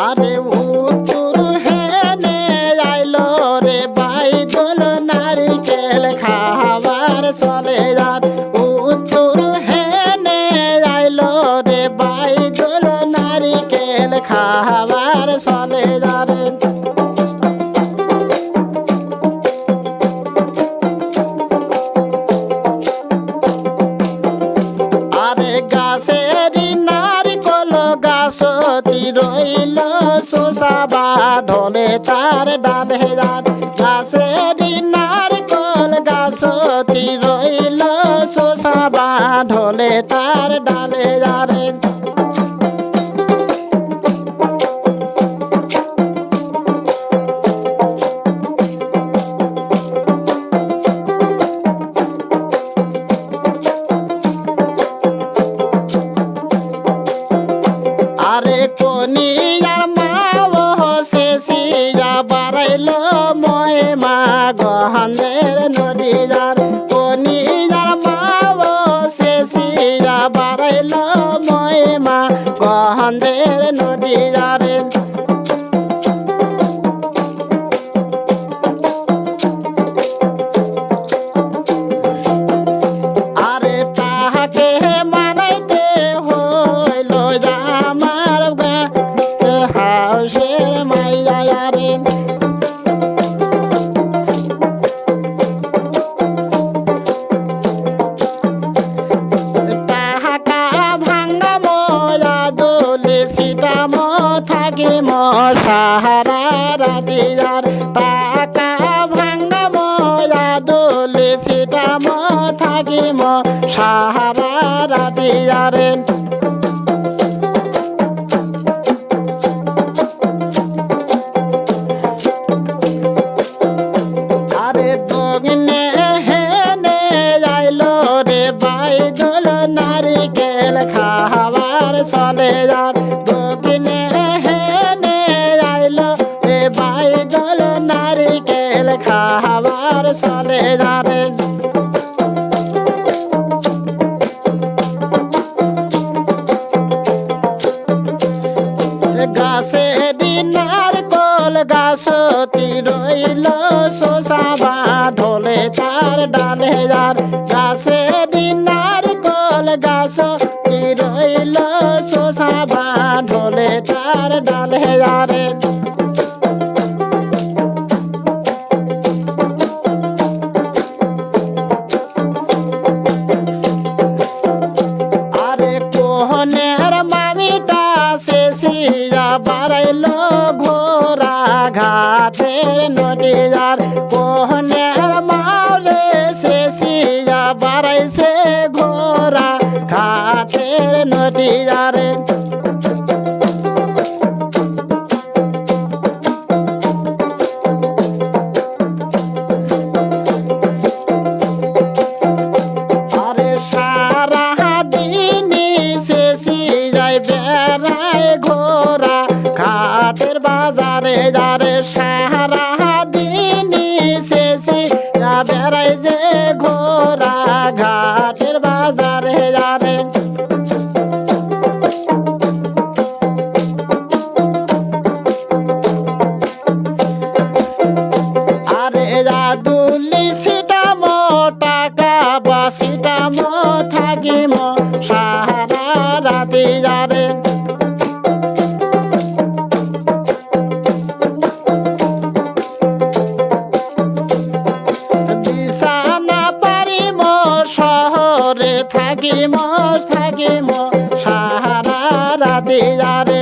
আরে তার ডালে ডাল গাছেরই নারিকল গাছতি রইল শোষাবা ঢলে তার ডালে ডালে আরে কনিয়ার বাড়াইল ময় মা গহানের নদীয়ার কনিয়ার মা ও শেষিয়া বাড়াইল ময় মা গহানের নদীয়ারে সাহারা রাতিয়ারে আরে দগনে হেনে আইলো রে বাইদল নারিকেল খাবার চলে যার দগনে হেনে আইলো রে বাইদল নারিকেল খাবার চলে যারে রইল শোষাবা ঢোলে তার ডালে যার। গাছে দিনার কল গাছতি রইল শোষাবা ঢোলে তার ডালে যারে। বাড়াইল ঘোরা। ঘাটের নদীয়ার কোহনের মালে সে শেষিয়া বাড়াইছে ঘোরা ঘাটের নদীয়ারে আরে বেড়ায় ঘোরা ঘাটের বাজারে যারে আরে জাদুলি সিটাম টাকা বা সিটাম থাকিম সাহারা রাতি যারে শহরে থাকে মো সাহারা রাতে যারে